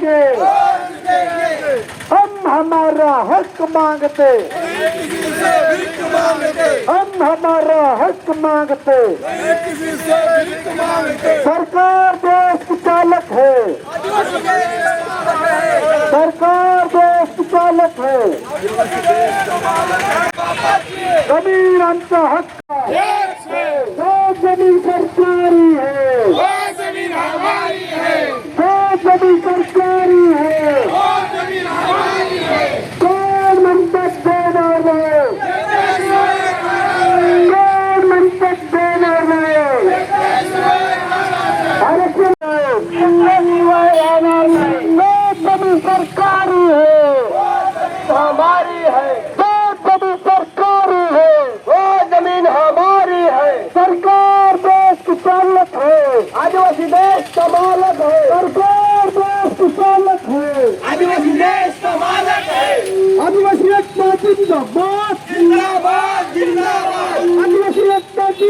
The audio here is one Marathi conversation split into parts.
देंगे हम हमारा हक मांगते। हम हमारा हक मांगते। सरकार देश चालक है। सरकार देश चालक है। जमीन आमचा हक जमीन सरकारी है।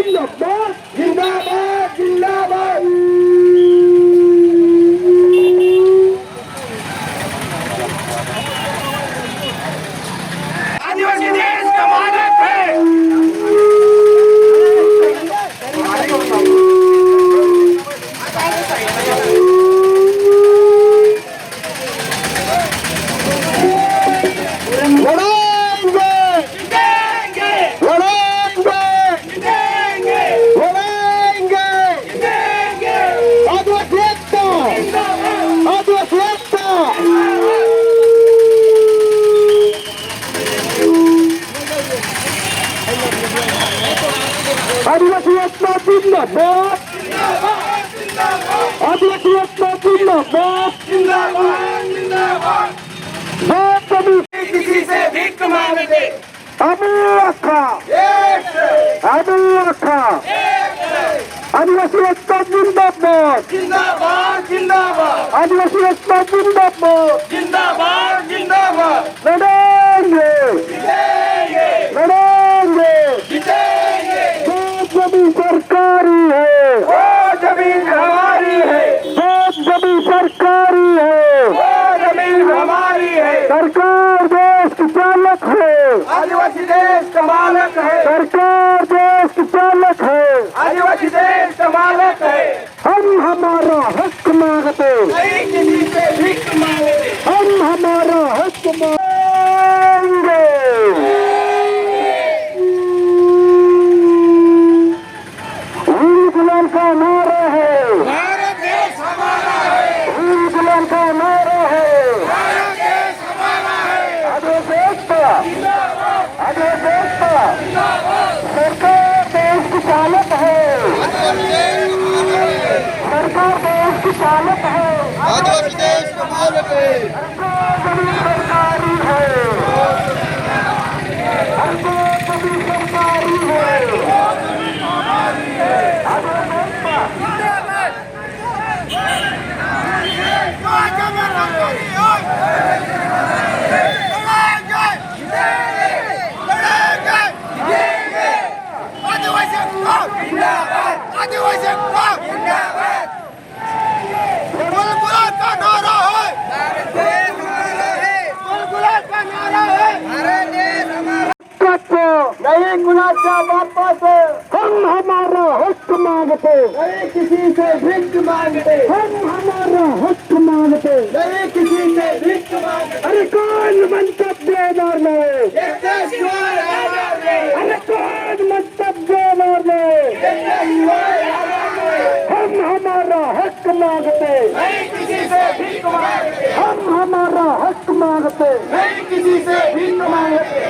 in the box. ఆదివాసీ యోధ జిందాబాద్ జిందాబాద్ జిందాబాద్ జై ప్రభు किसी से भीख मांगते अमीर खा अमीर खा आदिवासी एकता जिंदाबाद जिंदाबाद जिंदाबाद आदिवासी एकता जिंदाबाद जिंदाबाद जिंदाबाद Amaro, Hakkumagato. Ay, नहीं गुनाचा बापा से हम हमारा हक मांगते. नहीं किसी से भिक्ष मांगते. हम हमारा हक मांगते. नहीं किसी से भिक्ष मांगते. अरे कौन मंतव्य मार लो अरे कौन हम हमारा हक मांगते. नहीं किसी से भिक्ष मांगते. हम हमारा हक मांगते. नहीं किसी से भिक्ष मांगते.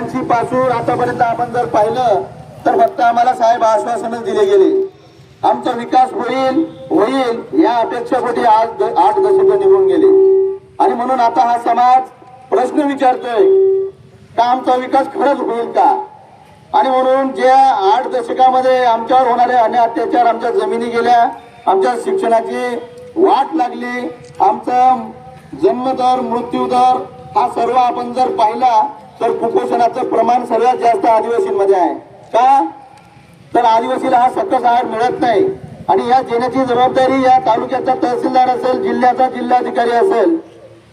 पासून आतापर्यंत आपण जर पाहिलं तर फक्त आम्हाला साहेब आश्वासनच दिले गेले. आमचा विकास होईल होईल या अपेक्षापोटी आज द- आठ दशक निघून गेले. आणि म्हणून आता हा समाज प्रश्न विचारतोय का आमचा विकास खरंच होईल का? आणि म्हणून ज्या आठ दशकामध्ये आमच्यावर होणारे अन्य अत्याचार आमच्या जमिनी गेल्या आमच्या शिक्षणाची वाट लागली आमचा जन्मदर मृत्यूदर हा सर्व आपण जर पाहिला तर कुपोषणाचं प्रमाण सर्वात जास्त आदिवासींमध्ये आहे. का? तर आदिवासीला हा सकस आहार मिळत नाही. आणि या देण्याची जबाबदारी या तालुक्याचा तहसीलदार असेल जिल्ह्याचा जिल्हाधिकारी असेल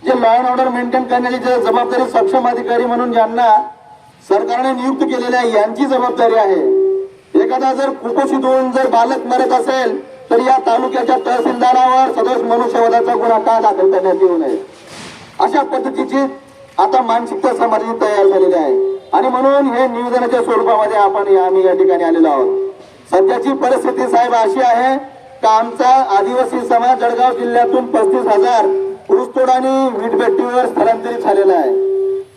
जे लॉ अँड ऑर्डर मेंटेन करण्याची जे जबाबदारी सक्षम अधिकारी म्हणून ज्यांना सरकारने नियुक्त केलेली आहे यांची जबाबदारी आहे. एखादा जर कुपोषित होऊन जर बालक मरत असेल तर या तालुक्याच्या तहसीलदारावर सदोष मनुष्यवधाचा गुन्हा का दाखल करण्यात येऊ नये? अशा पद्धतीची आता मानसिकता समाजाची तयार झालेली आहे. आणि म्हणून हे निवेदनाच्या स्वरूपामध्ये आपण आम्ही या ठिकाणी आलेलो आहोत. सध्याची परिस्थिती साहेब अशी आहे का आमचा आदिवासी समाज जळगाव जिल्ह्यातून पस्तीस हजार ऊसतोड आणि वीटभट्टीवर स्थलांतरित झालेला आहे.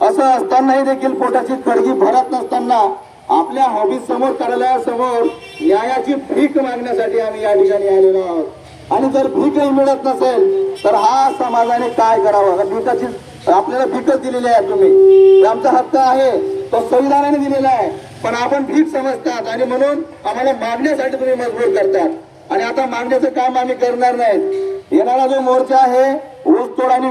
असं असतानाही देखील पोटाची खडगी भरत नसताना आपल्या हॉबी समोर कार्यालयासमोर न्यायाची भीक मागण्यासाठी आम्ही या ठिकाणी आलेलो आहोत. आणि जर भीकही मिळत नसेल तर हा समाजाने काय करावं? भीकाची आपल्याला भीकच दिलेली आहे तुम्ही. आमचा हक्क आहे तो संविधानाने दिलेला आहे. पण आपण भीक समजतात आणि म्हणून आम्हाला मागण्यासाठी तुम्ही मजबूर करतात. आणि आता मागण्याचं काम आम्ही करणार नाही. येणारा जो मोर्चा आहे ऊस तोड आणि